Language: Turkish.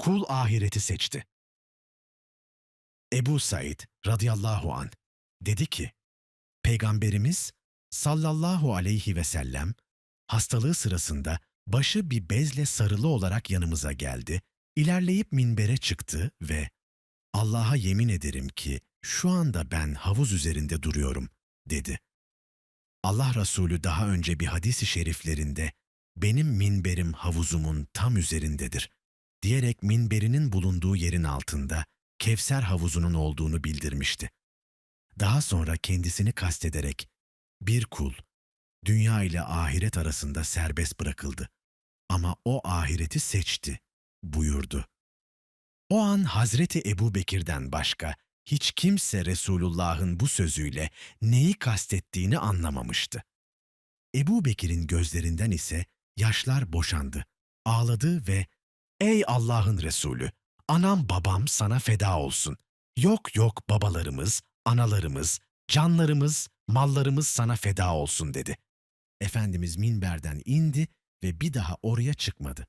Kul ahireti seçti. Ebu Said radıyallahu an dedi ki, Peygamberimiz sallallahu aleyhi ve sellem hastalığı sırasında başı bir bezle sarılı olarak yanımıza geldi, ilerleyip minbere çıktı ve Allah'a yemin ederim ki şu anda ben havuz üzerinde duruyorum dedi. Allah Resulü daha önce bir hadisi şeriflerinde benim minberim havuzumun tam üzerindedir diyerek minberinin bulunduğu yerin altında Kevser havuzunun olduğunu bildirmişti. Daha sonra kendisini kastederek bir kul dünya ile ahiret arasında serbest bırakıldı ama o ahireti seçti buyurdu. O an Hazreti Ebu Bekir'den başka hiç kimse Resulullah'ın bu sözüyle neyi kastettiğini anlamamıştı. Ebu Bekir'in gözlerinden ise yaşlar boşandı, ağladı ve ''Ey Allah'ın Resulü, anam babam sana feda olsun. Yok yok babalarımız, analarımız, canlarımız, mallarımız sana feda olsun.'' dedi. Efendimiz minberden indi ve bir daha oraya çıkmadı.